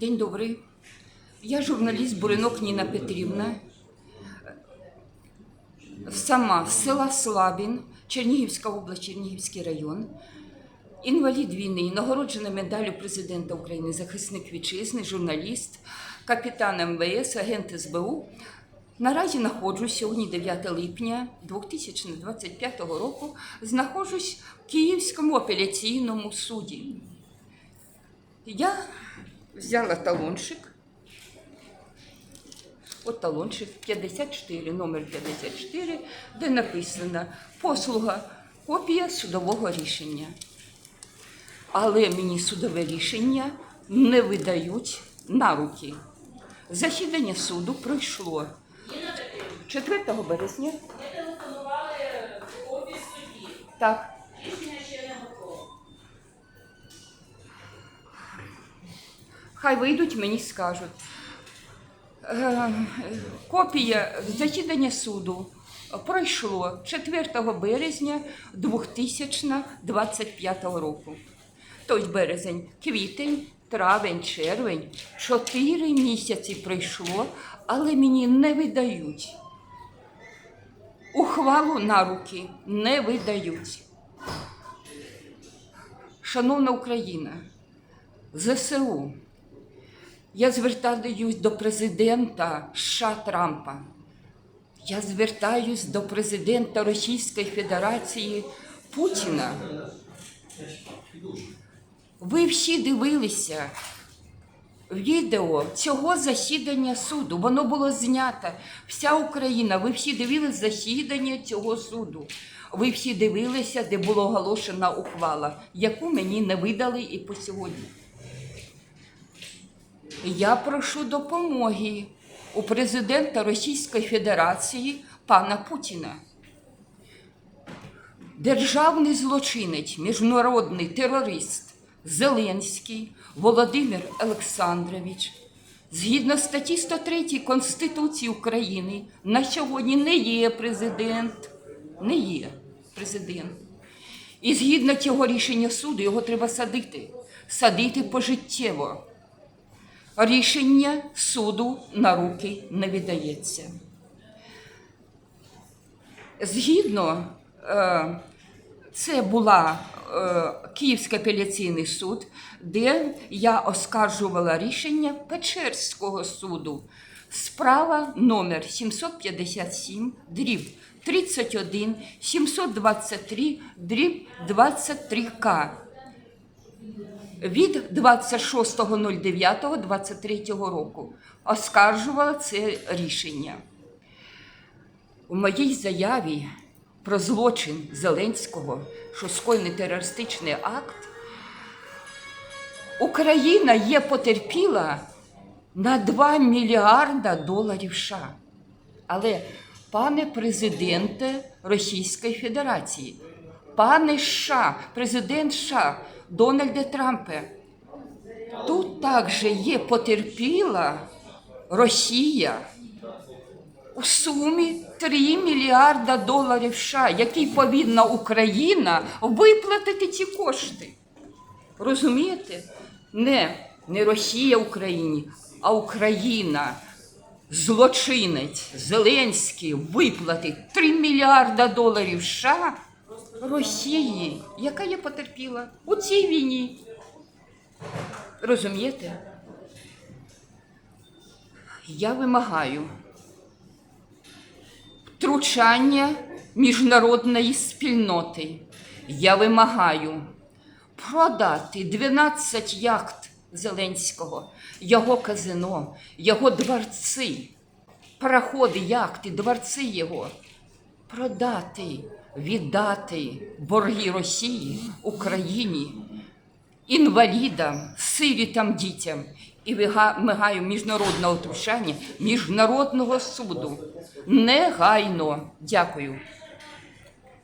День добрий. Я журналіст Буринок Ніна Петрівна. Сама з села Слабін, Чернігівська область, Чернігівський район. Інвалід війни, нагороджена медаллю президента України, захисник вітчизни, журналіст, капітан МВС, агент СБУ. Наразі знаходжусь сьогодні, 9 липня 2025 року, знаходжусь в Київському апеляційному суді. Я взяла талончик. От талончик 54, номер 54, де написано послуга, копія судового рішення. Але мені судове рішення не видають на руки. Засідання суду пройшло 4 березня. Ви телефонували в офіс судді. Так, Рішення ще не готове. Хай вийдуть, мені скажуть. Е, Копія засідання суду пройшло 4 березня 2025 року. Тобто березень, квітень, травень, червень. Чотири місяці пройшло, але мені не видають. Ухвалу на руки не видають. Шановна Україна, ЗСУ. Я звертаюсь до президента США Трампа. Я звертаюсь до президента Російської Федерації Путіна. Ви всі дивилися відео цього засідання суду. Воно було знято. Вся Україна, ви всі дивились засідання цього суду. Ви всі дивилися, де була оголошена ухвала, яку мені не видали і по сьогодні. Я прошу допомоги у президента Російської Федерації пана Путіна. Державний злочинець, міжнародний терорист Зеленський Володимир Олександрович, згідно статті 103 Конституції України, на сьогодні не є президент, не є президент. І згідно цього рішення суду його треба садити, садити пожиттєво. Рішення суду на руки не віддається. Згідно, е, це була Київський апеляційний суд, де я оскаржувала рішення Печерського суду. Справа номер 757, дріб 31, 723, дріб 23К від 26.09.23 року оскаржувала це рішення. У моїй заяві про злочин Зеленського, що скоєний терористичний акт, Україна є потерпіла на 2 мільярда доларів США. Але, пане президенте Російської Федерації, пане США, президент США Дональде Трампе, тут також є потерпіла Росія у сумі 3 мільярда доларів США, який повинна Україна виплатити ці кошти. Розумієте? Не, не Росія Україні, а Україна. Злочинець Зеленський виплатить 3 мільярда доларів США Росії, яка є потерпіла у цій війні. Розумієте? Я вимагаю втручання міжнародної спільноти. Я вимагаю продати 12 яхт Зеленського, його казино, його дворці, пароходи, яхти, дворці його. Продати, віддати борги Росії, Україні, інвалідам, сирітам, дітям і вимагаю міжнародного втручання, міжнародного суду. Негайно. Дякую.